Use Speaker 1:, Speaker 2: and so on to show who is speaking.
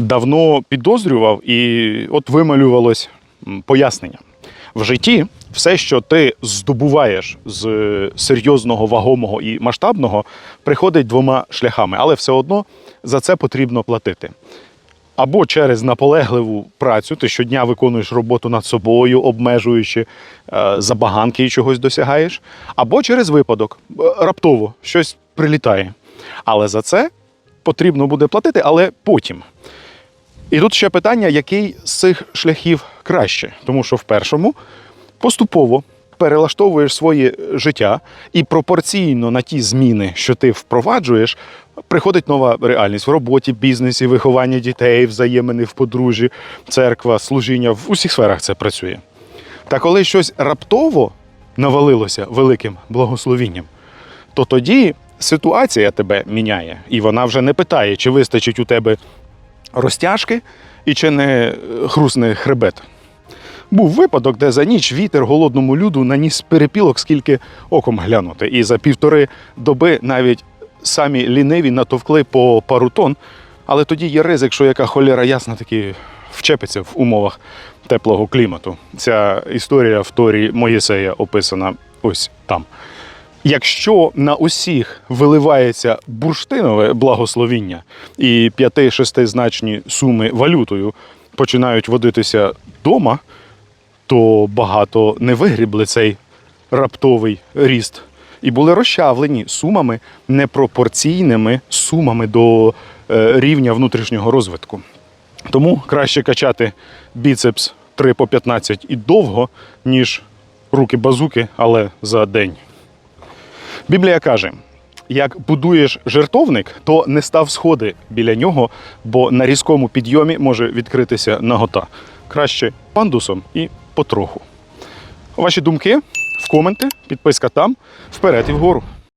Speaker 1: давно підозрював, і от вималювалось пояснення. В житті все, що ти здобуваєш з е, серйозного, вагомого і масштабного, приходить двома шляхами, але все одно за це потрібно платити. Або через наполегливу працю, ти щодня виконуєш роботу над собою, обмежуючи е, забаганки і чогось досягаєш, або через випадок, е, раптово щось прилітає. Але за це потрібно буде платити, але потім. І тут ще питання, який з цих шляхів краще, тому що в першому поступово перелаштовуєш своє життя, і пропорційно на ті зміни, що ти впроваджуєш, приходить нова реальність в роботі, бізнесі, вихованні дітей, взаємини в подружжі, церква, служіння в усіх сферах це працює. Та коли щось раптово навалилося великим благословінням, то тоді ситуація тебе міняє, і вона вже не питає, чи вистачить у тебе розтяжки і чи не е, хрусне хребет. Був випадок, де за ніч вітер голодному люду наніс перепілок, скільки оком глянути. І за півтори доби навіть самі ліниві натовкли по пару тонн. Але тоді є ризик, що яка холєра ясна таки вчепиться в умовах теплого клімату. Ця історія в Торі Моїсея описана ось там. Якщо на усіх виливається бурштинове благословіння і п'яти-шестизначні суми валютою починають водитися вдома, то багато не вигрібли цей раптовий ріст і були розчавлені сумами непропорційними сумами до е, рівня внутрішнього розвитку. Тому краще качати біцепс 3 по 15 і довго, ніж руки-базуки, але за день. Біблія каже: як будуєш жертовник, то не став сходи біля нього, бо на різкому підйомі може відкритися нагота. Краще пандусом і потроху. Ваші думки в коменти, підписка там, вперед і вгору.